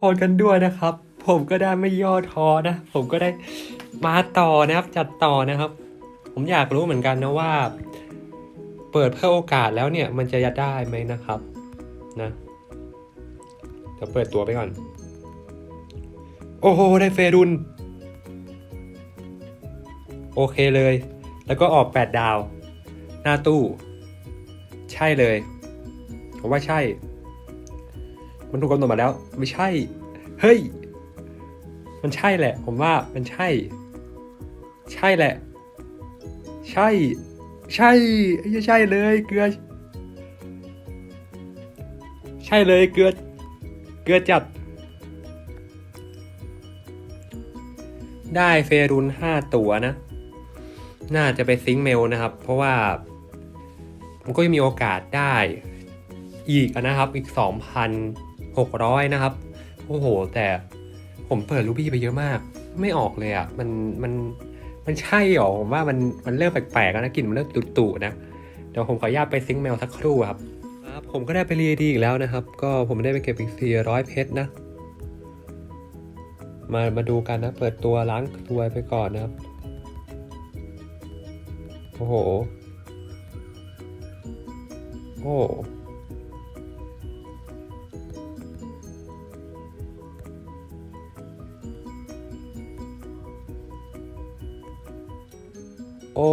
พรกันด้วยนะครับ ผมก็ได้ไม่ย่อท้อนะ ผมก็ได้มาต่อนะครับ จัดต่อนะครับ ผมอยากรู้เหมือนกันนะว่า เปิดเพื่อโอกาสแล้วเนี่ย มันจะยัดได้ไหมนะครับนะเดี๋ยวเปิดตัวไปก่อน โอ้โห ได้เฟรุน โอเคเลย แล้วก็ออก 8 ดาว หน้าตู้ ใช่เลย ผมว่าใช่ มันถูกกำหนดมาแล้ว ไม่ใช่ เฮ้ย มันใช่แหละ ผมว่ามันใช่ ใช่แหละ ใช่ ใช่ไอ้ใช่เลยเกลือ ใช่เลยเกลือ เกลือจัด ได้เฟรุนห้าตัวนะ น่าจะไปซิงเมลนะครับ เพราะว่ามันก็ยังมีโอกาสได้อีกนะครับอีก 600 นะครับ โอ้โห แต่ผมเปิดรูบี้ไปเยอะมาก ไม่ออกเลยอะ่ะ มัน มัน มันใช่หรอ ผมว่ามัน มันเริ่มแปลกๆแล้วนะกลิ่นมันเริ่มตุ่ๆนะ เดี๋ยวผมขออนุญาตไปซิงค์เมลสักครู่ครับ ครับ ผมก็ได้ไปรีดีอีกแล้วนะครับ ก็ผมได้ไปเก็บอีก400 เพชรนะ มา มาดูกันนะ เปิดตัวล้างตัวไปก่อนนะครับ โอ้โห โอ้ โอ้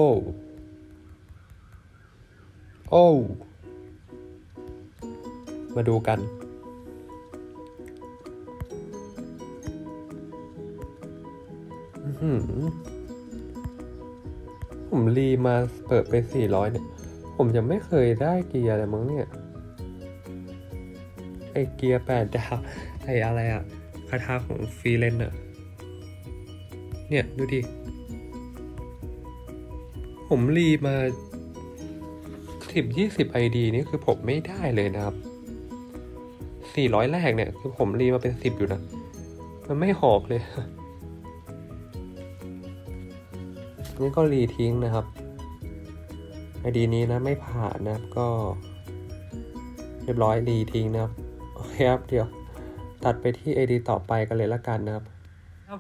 โอ้มาดูกันอื้อหือผมรีมาเปิดไป 400 เนี่ย ผมยังไม่เคยได้เกียร์เลยมั้งเนี่ย ไอเกียร์แปดดาว ไออะไรอะคาถาของฟรีเลนอะเนี่ย ดูดิ ผมรีมาสิบยี่สิบไอดีนี่คือผมไม่ได้เลยนะครับสี่ร้อยแรกเนี่ย คือผมรีมาเป็นสิบอยู่นะ มันไม่หอกเลยนี่ก็รีทิ้งนะครับไอดีนี้นะไม่ผ่านนะครับก็ เรียบร้อยรีทิ้งนะครับโอเคครับเดี๋ยว ตัดไปที่ไอดีต่อไปกันเลยละกันนะครับ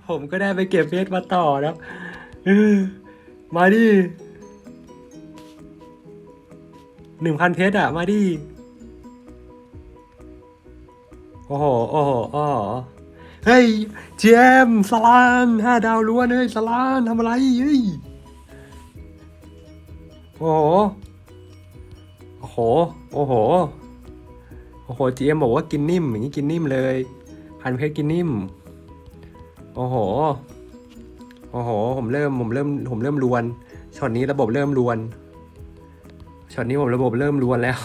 ผมก็ได้ไปเก็บเพชรมาต่อนะครับมาดิ หนึ่งพันเพชรอะมาดิ โอ้โห โอ้โหอ้อเฮ้ย เจมส์สลานห้าดาวล้วนเฮ้ยสลานทำอะไรเฮ้ย โอ้โห โอ้โห โอ้โห โอ้โหเจมบอกว่ากินนิ่ม อย่างนี้กินนิ่มเลย พันเพชรกินนิ่ม โอ้โห โอ้โห ผมเริ่ม ผมเริ่ม ผมเริ่มรวน ช็อตนี้ระบบเริ่มรวน ช็อตนี้ผมระบบเริ่มรวนแล้ว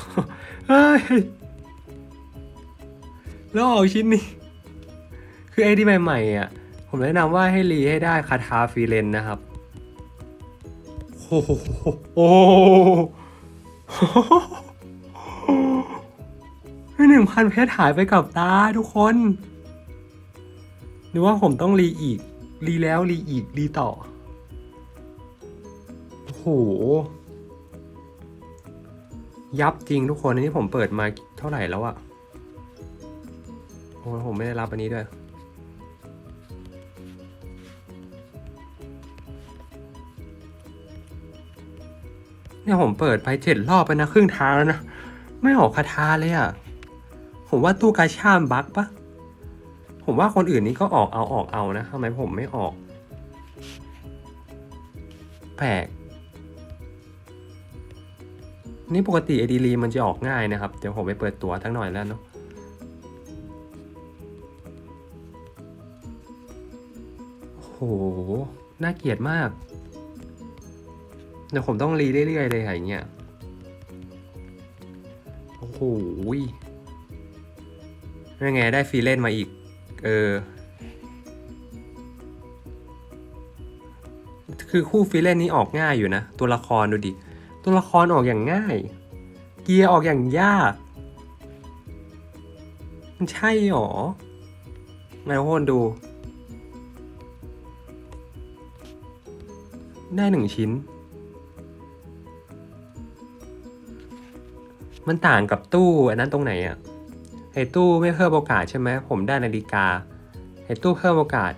แล้วออกชิ้นนี้ คือไอ้ที่ใหม่ๆอะ ผมแนะนำว่าให้รีให้ได้คาถาฟีเลนนะครับ โอ้โหโอ้โหหนึ่งพันเพชรหายไปกับตาทุกคนหรือว่าผมต้องรีอีก รีแล้วรีอีก รีต่อโอ้โห ยับจริงทุกคนอันนี้ผมเปิดมาเท่าไหร่แล้วอะโอ้ผมไม่ได้รับอันนี้ด้วย เนี่ยผมเปิดไปเจ็ดรอบไปนะ ครึ่งทางแล้วนะ ไม่ออกคาถาเลยอะผมว่าตู้กาชามบั๊กปะผมว่าคนอื่นนี่ก็ออกเอาออกเอานะทำไมผมไม่ออก แปลก นี่ปกติไอดีลีมันจะออกง่ายนะครับ เดี๋ยวผมไปเปิดตัวทั้งหน่อยแล้วเนาะโอ้โห น่าเกลียดมาก เดี๋ยวผมต้องรีเรื่อยๆเลยค่ะอย่างเงี้ย โอ้โหยังไงได้ฟรีเล่นมาอีก เออ คือคู่ฟรีเล่นนี้ออกง่ายอยู่นะ ตัวละครดูดิ ตัวละครออกอย่างง่าย เกียร์ออกอย่างยาก มันใช่หรอไงทุกคนดู ได้หนึ่งชิ้น มันต่างกับตู้อันนั้นตรงไหนอะไอ้ตู้ไม่เพิ่มโอกาสใช่ไหมผมได้นาฬิกาไอ้ตู้เพิ่มโอกาส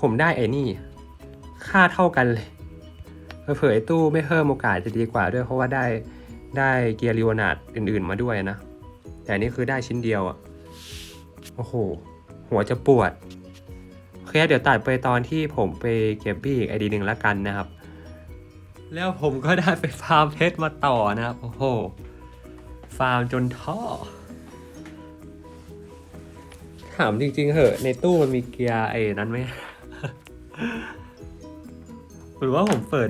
ผมได้ไอ้นี่ ค่าเท่ากันเลย เผื่อๆไอ้ตู้ไม่เพิ่มโอกาสจะดีกว่าด้วย เพราะว่าได้ได้เกียร์ลิโอนาดอื่นๆมาด้วยนะ แต่นี่คือได้ชิ้นเดียวอะ่ะโอ้โห หัวจะปวดโอเคเดี๋ยวตัดไปตอนที่ผมไปเก็บบี้อีกไอดีหนึ่งล้วกันนะครับ แล้วผมก็ได้ไปฟาร์มเพชรมาต่อนะครับโอ้โห ฟาร์มจนท่อถามจริง ๆเหอะ ในตู้มันมีเกียร์ไอ้นั้นไหมหรือว่าผมเปิด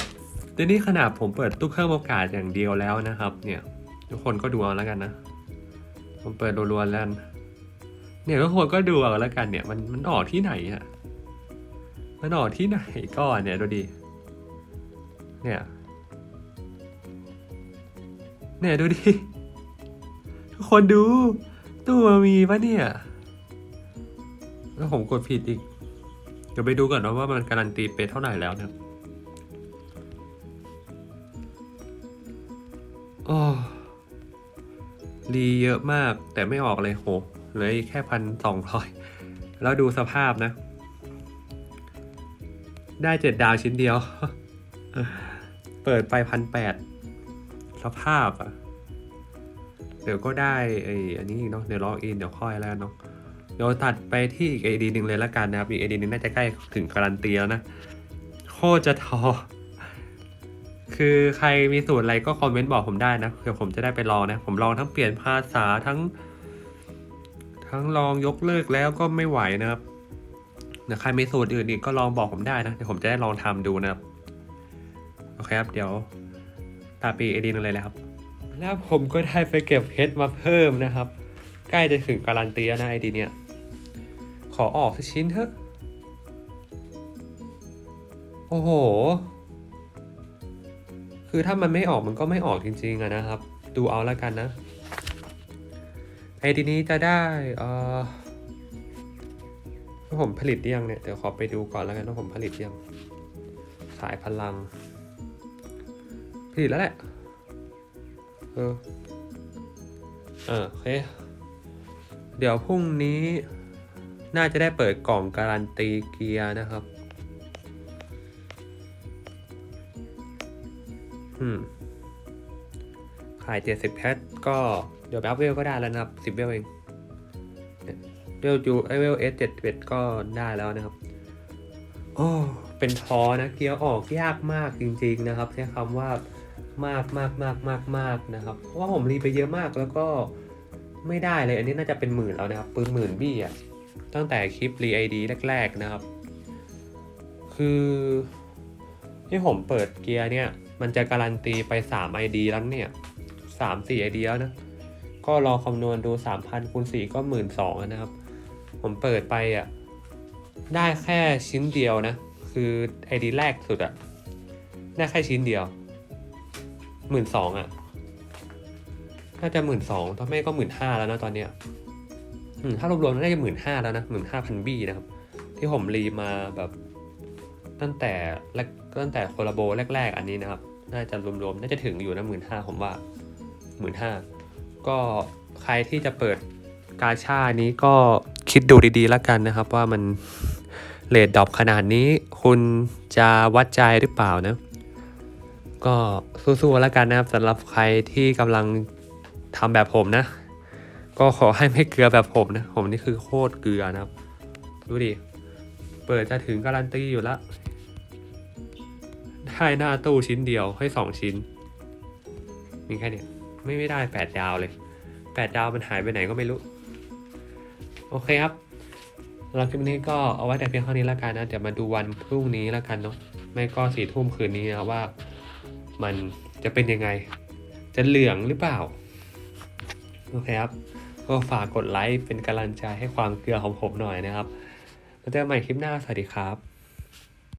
แต่นี่ขนาดผมเปิดตู้เพิ่มโอกาสอย่างเดียวแล้วนะครับ เนี่ย ทุกคนก็ดูเอาแล้วกันนะ ผมเปิดรัวๆแล้วเนี่ยทุกคนก็ดูเอาแล้วกันเนี่ย มันมันออกที่ไหนอะมันออกที่ไหนก่อนเนี่ยดูดิเนี่ยเนี่ยดูดิทุกคนดู ตู้มันมีปะเนี่ยแล้วผมกดผิดอีกเดี๋ยวไปดูก่อนนะว่ามันการันตีไปเท่าไหร่แล้วเนะ โอ้รีเยอะมากแต่ไม่ออกเลยโหเหลือแค่พันสองร้อยแล้วดูสภาพนะ ได้เจ็ดดาวชิ้นเดียว เปิดไปพันแปดสภาพอะเดี๋ยวก็ได้ไออันนี้เนาะเดี๋ยวล็อกอินเดี๋ยวค่อยแล้วนเนาะเดี๋ยวตัดไปที่อีกไอดีหนึ่งเลยละกันนะครับอีกไอดีหนึ่งน่าจะใกล้ถึงการันตีแล้วนะ โคตรจะทอ คือใครมีสูตรอะไรก็คอมเมนต์บอกผมได้นะเผื่อผมจะได้ไปลองนะ ผมลองทั้งเปลี่ยนภาษาทั้ง ทั้งลองยกเลิกแล้วก็ไม่ไหวนะครับเดี๋ยวใครมีสูตรอื่นอีกก็ลองบอกผมได้นะเดี๋ยวผมจะได้ลองทำดูนะครับโอเคครับ เดี๋ยวตัดไปอีกไอดีหนึงเลยนะครับ แล้วผมก็ได้ไปเก็บเพชรมาเพิ่มนะครับ ใกล้จะถึงการันตีแล้วนะไอดีเนี่ย ขอออกสักชิ้นเถอะ โอ้โห คือถ้ามันไม่ออกมันก็ไม่ออกจริงๆอะนะครับ ดูเอาแล้วกันนะไอดีนี้จะได้เออผมผลิตยังเนี่ย เดี๋ยวขอไปดูก่อนแล้วกันว่าผมผลิตยัง สายพลัง ผลิตแล้วแหละ เออเออโอเค เดี๋ยวพรุ่งนี้น่าจะได้เปิดกล่องการันตีเกียร์นะครับ อืม ขายเจ็ดสิบแพทก็เดี๋ยวไปอัพเวลก็ได้แล้วนะครับสิบเวลเองเนี่ยเวลจูไอเวลเอสเจ็ดเก็ได้แล้วนะครับโอ้เป็นท้อนะเกียร์ออกยากมากจริง ๆนะครับ ใช้คำว่ามากมากมากมากมากนะครับเพราะว่าผมรีไปเยอะมากแล้วก็ไม่ได้เลย อันนี้น่าจะเป็นหมื่นแล้วนะครับปืนหมื่นบี้อะตั้งแต่คลิปรีไอดีแรก ๆนะครับ คือที่ผมเปิดเกียร์เนี่ย มันจะการันตีไป 3 ID แล้วเนี่ย3 4 ID แล้วนะ ก็รอคำนวณดู 3,000คูณ4ก็ 1 2ื่นนะครับ ผมเปิดไปอะ ได้แค่ชิ้นเดียวนะ คือ ID แรกสุดอะ ได้แค่ชิ้นเดียวหมื่นสองอะ น่าจะหมื่นสองถ้าไม่ก็หมื่นห้าแล้วนะตอนเนี้ยถ้ารวมๆน่าจะหมื่นห้าแล้วนะหมื่นห้าพันบี้นะครับ ที่ผมรีมาแบบ ตั้งแต่แรกตั้งแต่โคลาโบแรก ๆ อันนี้นะครับ น่าจะรวมๆน่าจะถึงอยู่นะหมื่นห้าผมว่าหมื่นห้าก็ใครที่จะเปิดกาชานี้ก็คิดดูดีๆแล้วกันนะครับ ว่ามันเลดดอปขนาดนี้คุณจะวัดใจหรือเปล่านะ ก็สู้ๆแล้วกันนะครับสำหรับใครที่กำลังทำแบบผมนะ ก็ขอให้ไม่เกลือแบบผมนะ ผมนี่คือโคตรเกลือนะครับ ดูดิ เปิดจะถึงการันตีอยู่แล้ว ได้หน้าตู้ชิ้นเดียวให้สองชิ้น มีแค่นี้ไม่ไม่ได้แปดดาวเลยแปดดาวมันหายไปไหนก็ไม่รู้ โอเคครับสำหรับคลิปนี้ก็เอาไว้แต่เพียงเท่านี้แล้วกันนะเดี๋ยวมาดูวันพรุ่งนี้แล้วกันเนาะไม่ก็สี่ทุ่มคืนนี้นะว่า มันจะเป็นยังไง จะเหลืองหรือเปล่าโอเคครับก็ฝากกดไลค์เป็นกำลังใจให้ความเกลือของผมหน่อยนะครับแล้วเจอกันใหม่คลิปหน้าสวัสดีครับ